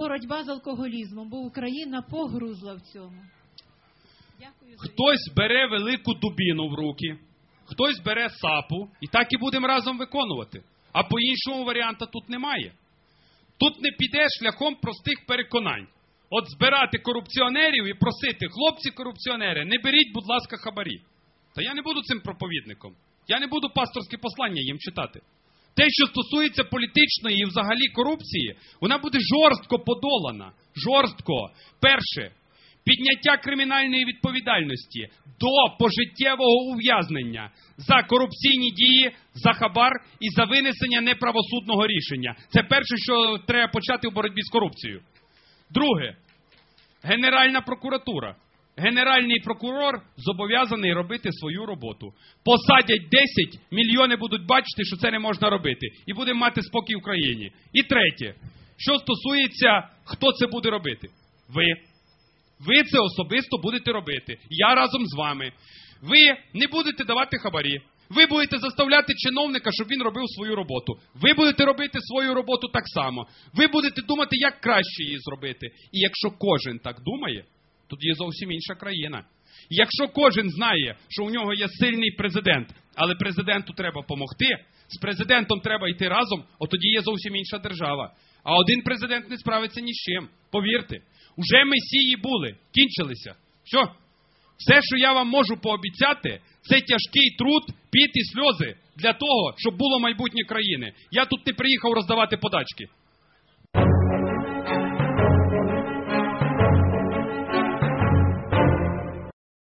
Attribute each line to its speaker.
Speaker 1: боротьба з алкоголізмом, бо Україна погрузла в цьому. Дякую
Speaker 2: Хтось бере велику дубіну в руки, хтось бере сапу, і так і будемо разом виконувати. А по-іншому варіанта тут немає. Тут не піде шляхом простих переконань. От збирати корупціонерів і просити, хлопці корупціонери, не беріть, будь ласка, хабарі. Та я не буду цим проповідником. Я не буду пасторське послання їм читати. Те, що стосується політичної і взагалі корупції, вона буде жорстко подолана. Жорстко. Перше, підняття кримінальної відповідальності до пожиттєвого ув'язнення за корупційні дії, за хабар і за винесення неправосудного рішення. Це перше, що треба почати в боротьбі з корупцією. Друге, Генеральна прокуратура. Генеральний прокурор зобов'язаний робити свою роботу. Посадять 10, мільйони будуть бачити, що це не можна робити. І будемо мати спокій в країні. І третє, що стосується, хто це буде робити? Ви. Ви це особисто будете робити. Я разом з вами. Ви не будете давати хабарі. Ви будете заставляти чиновника, щоб він робив свою роботу. Ви будете робити свою роботу так само. Ви будете думати, як краще її зробити. І якщо кожен так думає, тоді є зовсім інша країна. Якщо кожен знає, що у нього є сильний президент, але президенту треба допомогти, з президентом треба йти разом, от тоді є зовсім інша держава. А один президент не справиться ні з чим. Повірте, уже месії були, кінчилися. Що? Все, що я вам можу пообіцяти, це тяжкий труд, піт і сльози для того, щоб було майбутнє країни. Я тут не приїхав роздавати подачки.